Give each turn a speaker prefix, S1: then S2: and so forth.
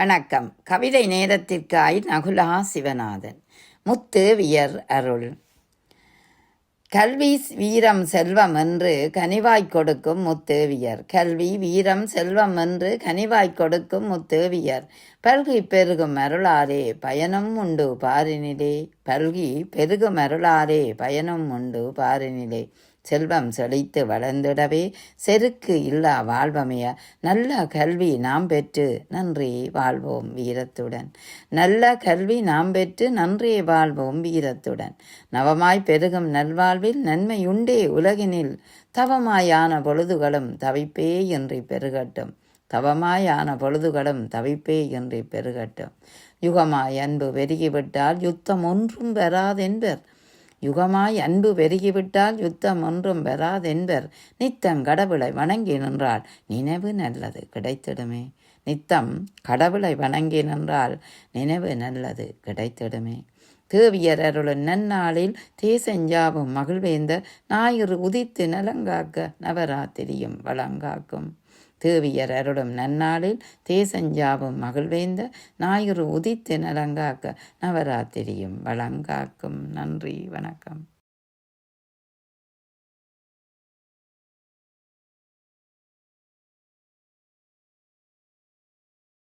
S1: வணக்கம். கவிதை நேரத்திற்காய் நகுலா சிவநாதன். முத்தேவியர் அருள். கல்வி வீரம் செல்வம் என்று கனிவாய் கொடுக்கும் முத்தேவியர். கல்வி வீரம் செல்வம் என்று கனிவாய் கொடுக்கும் முத்தேவியர். பல்கி பெருகும் அருளாரே பயனும் உண்டு பாரினிலே. பல்கி பெருகும் அருளாரே பயனும் உண்டு பாரினிலே. செல்வம் செழித்து வளர்ந்திடவே செருக்கு இல்லா வாழ்வமைய நல்ல கல்வி நாம் பெற்று நன்றி வாழ்வோம் வீரத்துடன். நல்ல கல்வி நாம் பெற்று நன்றி வாழ்வோம் வீரத்துடன். நவமாய் பெருகும் நல்வாழ்வில் நன்மையுண்டே உலகினில். தவமாயான பொழுதுகளும் தவிப்பே இன்றி பெருகட்டும். தவமாயான பொழுதுகளும் தவிப்பே இன்றி பெருகட்டும். யுகமாய் அன்பு பெருகிவிட்டால் யுத்தம் ஒன்றும் வராதென்பர் யுகமாய் அன்பு பெருகிவிட்டால் யுத்தம் ஒன்றும் வராதென்பர் நித்தம் கடவுளை வணங்கி நின்றால் நினைவு நல்லது கிடைத்திடுமே. நித்தம் கடவுளை வணங்கி நின்றால் நினைவு நல்லது கிடைத்திடுமே. தேவியர் அருளும் நன்னாளில் தேசஞ்சாவும் மகிழ்வேந்த ஞாயிறு உதித்து நலங்காக்க நவராத்திரியும் வளங்காக்கும் தேவியர் அருளும் நன்னாளில் தேசஞ்சாவும் மகிழ்வேந்த ஞாயிறு உதித்து நலங்காக்க நவராத்திரியும் வளங்காக்கும் நன்றி வணக்கம்.